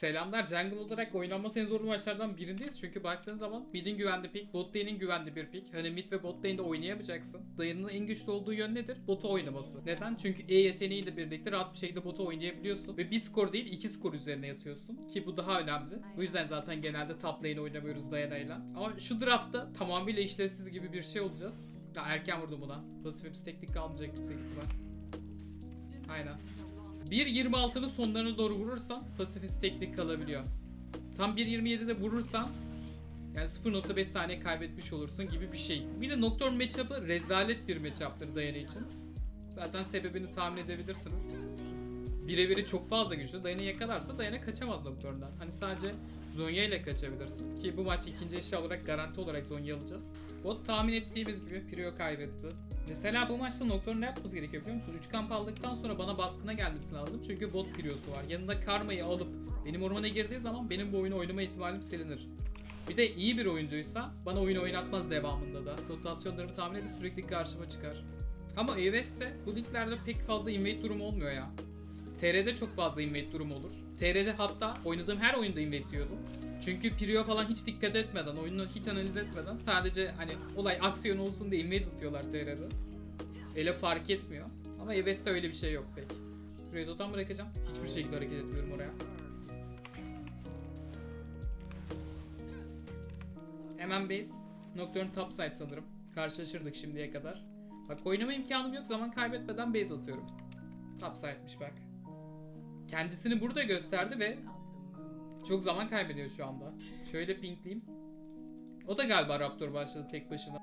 Selamlar. Jungle olarak oynanması en zorlu maçlardan birindeyiz. Çünkü baktığın zaman mid'in güvenli pick, bot lane'in güvenli bir pick. Hani mid ve bot lane'de oynayamayacaksın. Dayanının en güçlü olduğu yön nedir? Botu oynaması. Neden? Çünkü E yeteneğiyle birlikte rahat bir şekilde botu oynayabiliyorsun. Ve bir skor değil iki skor üzerine yatıyorsun. Ki bu daha önemli. Bu yüzden zaten genelde top lane oynamıyoruz Dayana'yla. Ama şu draftta tamamıyla işlevsiz gibi bir şey olacağız. Ya erken vurdum buna. Pasifimiz teknik kalmayacak yüksek ihtimal. Aynen. 1.26'nın sonlarına doğru vurursan pasifist teknik kalabiliyor. Tam 1.27'de vurursan yani 0.5 saniye kaybetmiş olursun gibi bir şey. Bir de Nocturne matchup'ı rezalet bir matchup'tır Diana için. Zaten sebebini tahmin edebilirsiniz. Birebiri çok fazla güçlü. Diana yakalarsa Diana kaçamaz Nocturne'dan. Hani sadece Zonya ile kaçabilirsin. Ki bu maç ikinci eşya olarak garanti olarak Zonya alacağız. Bot tahmin ettiğimiz gibi Prio kaybetti. Mesela bu maçta Nocturne ne yapması gerekiyor biliyor musun? 3 kamp aldıktan sonra bana baskına gelmesi lazım. Çünkü bot Prio'su var. Yanında Karma'yı alıp benim ormana girdiği zaman benim bu oyunu oynama ihtimalim silinir. Bir de iyi bir oyuncuysa bana oyunu oynatmaz devamında da. Rotasyonlarımı tahmin edip sürekli karşıma çıkar. Ama EVS'te bu liglerde pek fazla invade durumu olmuyor ya. TR'de çok fazla invade durumu olur. TR'de hatta oynadığım her oyunda invade yiyordum. Çünkü Prio falan hiç dikkat etmeden, oyunu hiç analiz etmeden sadece hani olay aksiyon olsun diye invade atıyorlar TR'de. Ele fark etmiyor. Ama EVS'te öyle bir şey yok pek. Redo'dan bırakacağım. Hiçbir şekilde hareket etmiyorum oraya. Hemen base. Nocturne topside sanırım. Karşılaşırdık şimdiye kadar. Bak oynama imkanım yok zaman kaybetmeden base atıyorum. Topside'miş bak. Kendisini burada gösterdi ve çok zaman kaybediyor şu anda. Şöyle pinkleyeyim. O da galiba Raptor başladı tek başına.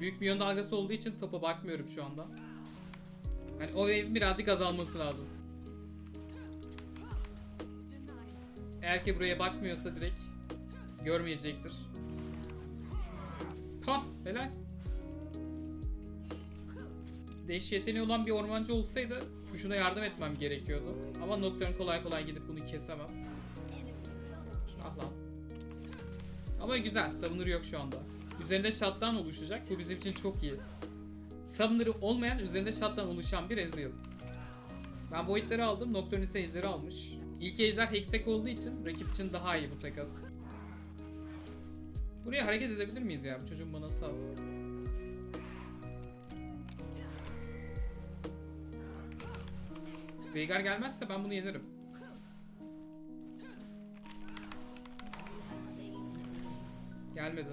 Büyük milyon dalgası olduğu için topa bakmıyorum şu anda. Hani o wave'in birazcık azalması lazım. Eğer ki buraya bakmıyorsa direkt görmeyecektir. Ha, helal. Değiş yeteneği olan bir ormancı olsaydı kuşuna yardım etmem gerekiyordu. Ama Nocturne kolay kolay gidip bunu kesemez. Ah lan. Ama güzel, savunur yok şu anda. Üzerinde shutdown oluşacak, bu bizim için çok iyi. Summoner'ı olmayan, üzerinde shutdown oluşan bir Ezreal. Ben Void'leri aldım, Nocturne ise Ejder'i almış. İlk Ejder Hexek olduğu için rakip için daha iyi bu takas. Buraya hareket edebilir miyiz ya? Bu çocuğun bana saz. Veigar gelmezse ben bunu yenerim. Gelmedi.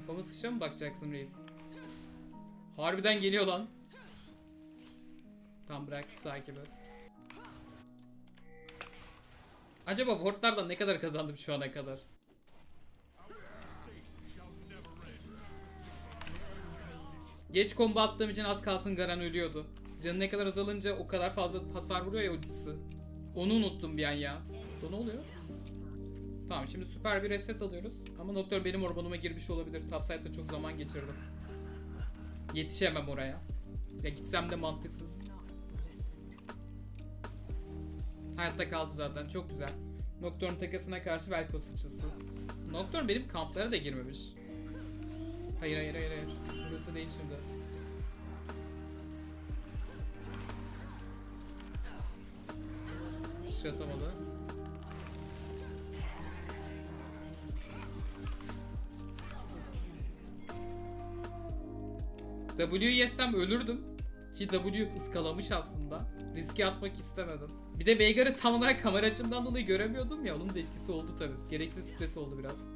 Kafamı sıçra mı bakacaksın reis? Harbiden geliyor lan. Tam bıraktı takibi. Acaba wardlardan ne kadar kazandım şu ana kadar? Geç combo attığım için az kalsın Garan ölüyordu. Canı ne kadar azalınca o kadar fazla hasar vuruyor ya ultisi. Onu unuttum bir an ya. Bu ne oluyor? Tamam şimdi süper bir reset alıyoruz. Ama Nocturne benim ormanıma girmiş olabilir. Topside'da çok zaman geçirdim. Yetişemem oraya. Ya gitsem de mantıksız. Hayatta kaldı zaten. Çok güzel. Nocturne takasına karşı Velko sıçrası. Nocturne benim kamplara da girmemiş. Hayır hayır hayır hayır. Burası değil şimdi. Şey atamadı. W yesem ölürdüm. Ki W ıskalamış aslında. Riske atmak istemedim. Bir de Veigar'ı tam olarak kamera açımdan dolayı göremiyordum ya. Onun da etkisi oldu tabii. Gereksiz stres oldu biraz.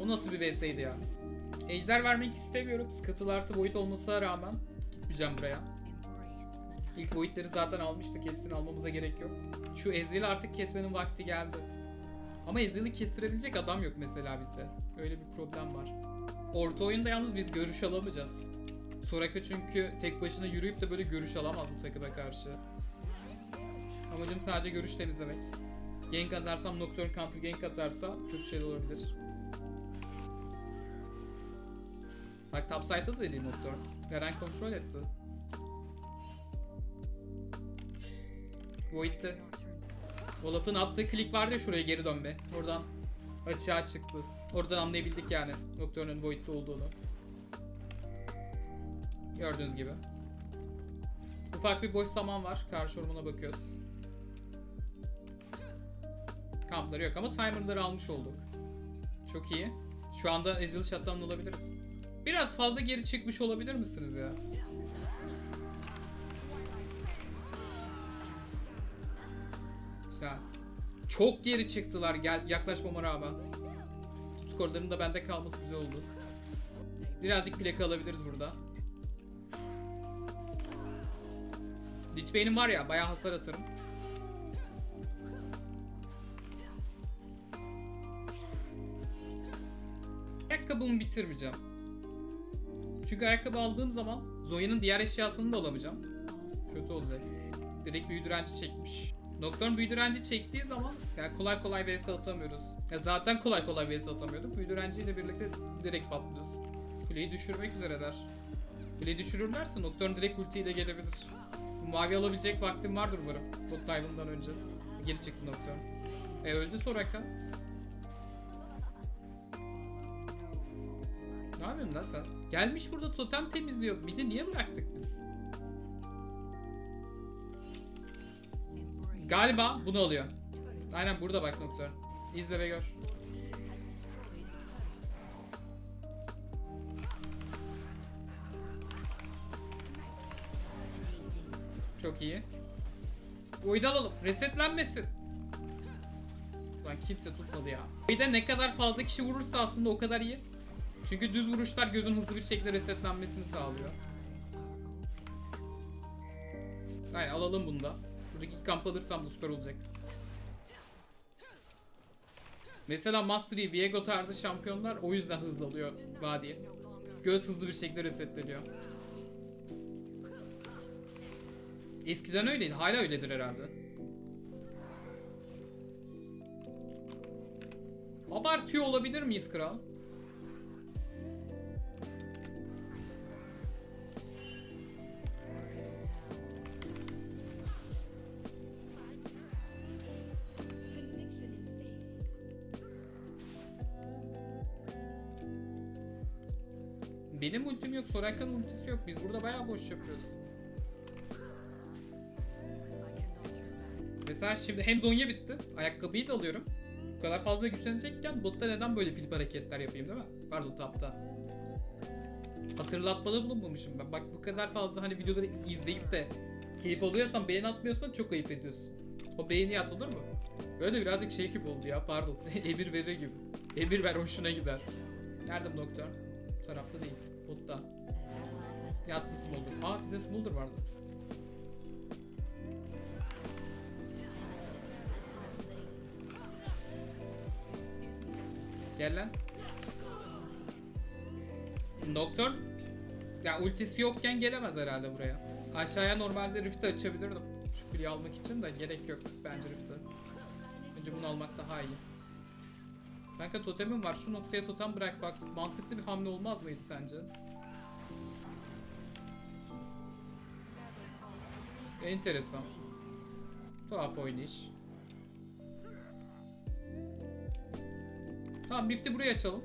O nasıl bir VS'ydi ya? Ejder vermek istemiyorum. Scuttle artı Void olmasına rağmen gitmeyeceğim buraya. İlk Void'leri zaten almıştık. Hepsini almamıza gerek yok. Şu Ezreal'i artık kesmenin vakti geldi. Ama Ezreal'i kestirebilecek adam yok mesela bizde. Öyle bir problem var. Orta oyunda yalnız biz görüş alamayacağız. Soraka çünkü tek başına yürüyüp de böyle görüş alamaz bu takıma karşı. Amacım sadece görüş temizlemek. Gank atarsam Nocturne counter gank atarsa kötü şeyler olabilir. Bak topside'da da değil Nocturne. Garen kontrol etti. Void'de. Olaf'ın attığı klik vardı ya şuraya geri dönme. Oradan açığa çıktı. Oradan anlayabildik yani Nocturne'un Void'de olduğunu. Gördüğünüz gibi. Ufak bir boş zaman var. Karşı ormana bakıyoruz. Kampları yok ama timerları almış olduk. Çok iyi. Şu anda Ezreal Shutdown olabiliriz. Biraz fazla geri çıkmış olabilir misiniz ya? Çok geri çıktılar gel yaklaşmama rağmen. Skorların da bende kalması güzel oldu. Birazcık plaka alabiliriz burada. Lich Bane'im var ya bayağı hasar atarım. Ayakkabımı bitirmeyeceğim. Çünkü ayakkabı aldığım zaman Zoya'nın diğer eşyasını da alamayacağım. Kötü olacak. Direkt büyü direnci çekmiş. Nocturne büyü direnci çektiği zaman yani kolay kolay vs atamıyoruz. Ya zaten kolay kolay vs atamıyorduk. Büyü direnciyle birlikte direkt patlıyoruz. Kuleyi düşürmek üzereler. Kuleyi düşürürlerse Nocturne direkt ultiyle gelebilir. Mavi alabilecek vaktim vardır umarım. Bot önce. Geri çıktı Nocturne. E öldü Soraka. Ne yapıyorsun lan sen? Gelmiş burada totem temizliyor. Bir de niye bıraktık biz? Galiba bunu alıyor. Aynen burada bak Nocturne. İzle ve gör. Çok iyi. Void alalım. Resetlenmesin. Lan kimse tutmadı ya. Void'e ne kadar fazla kişi vurursa aslında o kadar iyi. Çünkü düz vuruşlar gözün hızlı bir şekilde resetlenmesini sağlıyor. Aynen alalım bunu da. Buradaki kamp alırsam da süper olacak. Mesela Master Yi, Viego tarzı şampiyonlar o yüzden hızlı alıyor vadiye. Göz hızlı bir şekilde resetleniyor. Eskiden öyleydi. Hala öyledir herhalde. Abartıyor olabilir miyiz kral? Benim ultim yok, Soraka'nın ultisi yok. Biz burada bayağı boş yapıyoruz. Mesela şimdi hem Zonya bitti. Ayakkabıyı da alıyorum. Bu kadar fazla güçlenecekken botta neden böyle flip hareketler yapayım değil mi? Pardon tapta. Hatırlatmada bulunmamışım ben. Bak bu kadar fazla hani videoları izleyip de keyif alıyorsan beğeni atmıyorsan çok ayıp ediyorsun. O beğeni at olur mu? Böyle birazcık şey gibi oldu ya pardon. Emir verir gibi. Emir ver hoşuna gider. Nerede bu doktor? Bu tarafta değil. Botta. Yattı Smolder. Aa bize Smolder vardı. Gel lan. Doktor ya ultisi yokken gelemez herhalde buraya. Aşağıya normalde Rift'i açabilirdim. Şu kuleyi almak için de gerek yok bence Rift'i. Önce bunu almak daha iyi. Kanka totemim var. Şu noktaya totem bırak bak. Mantıklı bir hamle olmaz mıydı sence? Enteresan. Tuhaf oynayış. Tamam Rift'i buraya açalım.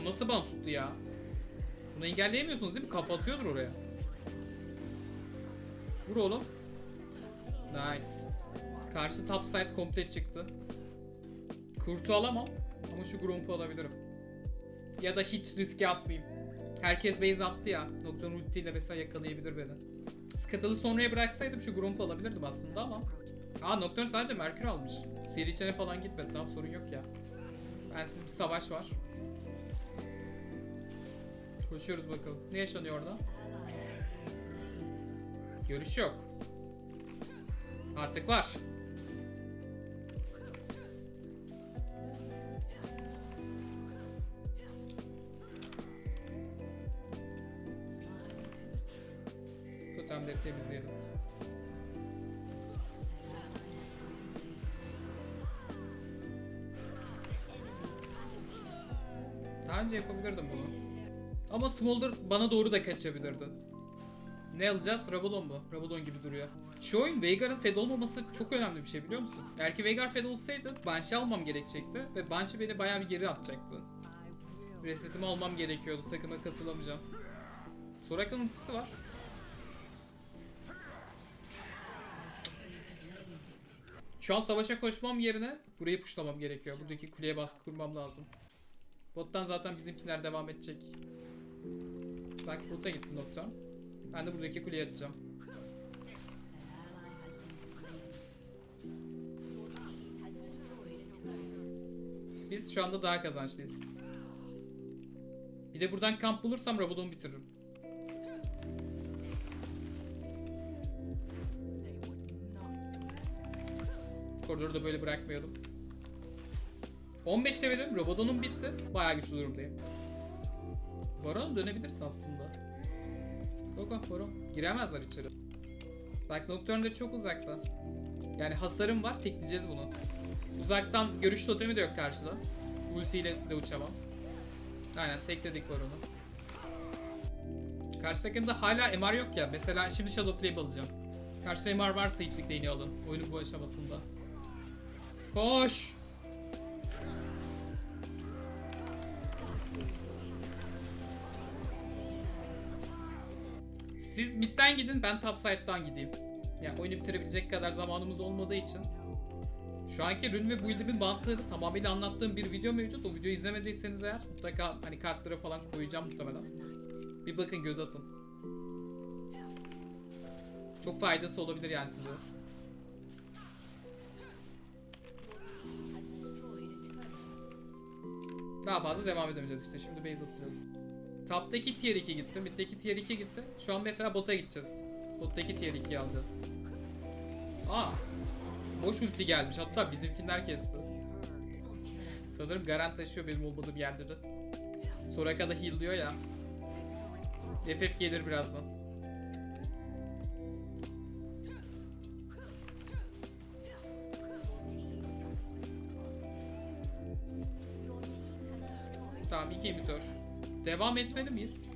O nasıl bana tuttu ya? Bunu engelleyemiyorsunuz değil mi? Kafa atıyordur oraya. Vur oğlum. Nice. Karşı top side komple çıktı. Kurtu alamam. Ama şu Gromp'u alabilirim. Ya da hiç riske atmayayım. Herkes base attı ya. Nocturne ultiyle mesela yakalayabilir beni. Scuttle'ı sonraya bıraksaydım şu Gromp'u alabilirdim aslında ama. Aa Nocturne sadece Merkür almış. Seri içine falan gitmedi. Tamam sorun yok ya. Bensiz bir savaş var. Koşuyoruz bakalım. Ne yaşanıyor orada? Görüş yok. Artık var. Temizleyelim. Daha önce yapabilirdim bunu. Ama Smolder bana doğru da kaçabilirdi. Ne alacağız? Rabadon mu? Rabadon gibi duruyor. Şu oyun Veigar'ın fed olmaması çok önemli bir şey biliyor musun? Eğer Veigar fed olsaydı Banshee almam gerekecekti ve Banshee beni bayağı bir geri atacaktı. Resetimi almam gerekiyordu. Takıma katılamayacağım. Soraka'nın ultisi var. Şu an savaşa koşmam yerine burayı puşlamam gerekiyor. Buradaki kuleye baskı kurmam lazım. Bottan zaten bizimkiler devam edecek. Bak bota gitti nokta. Ben de buradaki kuleye atacağım. Biz şu anda daha kazançlıyız. Bir de buradan kamp bulursam Rabadon'u bitiririm. Koridoru da böyle bırakmayalım. 15 levelim. Rabadon'um bitti. Bayağı güçlü durumdayım. Baron dönebilirsin aslında. Go go Baron. Giremezler içeri. Bak Nocturne de çok uzakta. Yani hasarım var. Tekleyeceğiz bunu. Uzaktan görüş totemi de yok karşıda. Ulti ile de uçamaz. Aynen tekledik Baron'u. Karşı takımda hala MR yok ya. Mesela şimdi Shadow Flame alacağım. Karşıda MR varsa içlik değini alın. Oyunun bu aşamasında. Koş! Siz midden gidin ben top gideyim. Yani oyunu bitirebilecek kadar zamanımız olmadığı için. Şu anki rün ve build'imin mantığını tamamıyla anlattığım bir video mevcut. O videoyu izlemediyseniz eğer mutlaka hani kartlara falan koyacağım muhtemelen. Bir bakın göz atın. Çok faydası olabilir yani size. Daha fazla devam edemeyeceğiz işte. Şimdi base atacağız. Top'taki tier 2 gitti. Mid'deki tier 2 gitti. Şu an mesela bota gideceğiz. Bottaki tier 2'yi alacağız. Aa. Boş ulti gelmiş. Hatta bizimkiler kesti. Sanırım Garen taşıyor benim olmadığım yerde de. Soraka da heal diyor ya. FF gelir birazdan. Tamam iki imitör. Devam etmeli miyiz?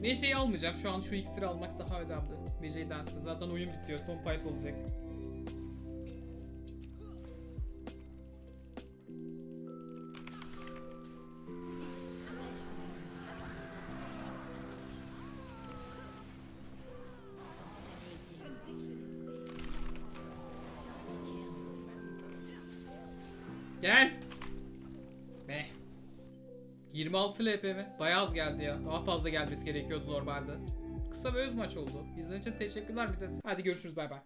Meje'yi almayacağım. Şu an şu iksiri almak daha önemli. Densin. Zaten oyun bitiyor. Son fight olacak. Gel. Meh. 26 LP mi? Bayağı az geldi ya. Daha fazla gelmesi gerekiyordu normalde. Kısa ve öz maç oldu. İzlediğiniz için teşekkürler millet. Hadi görüşürüz bay bay.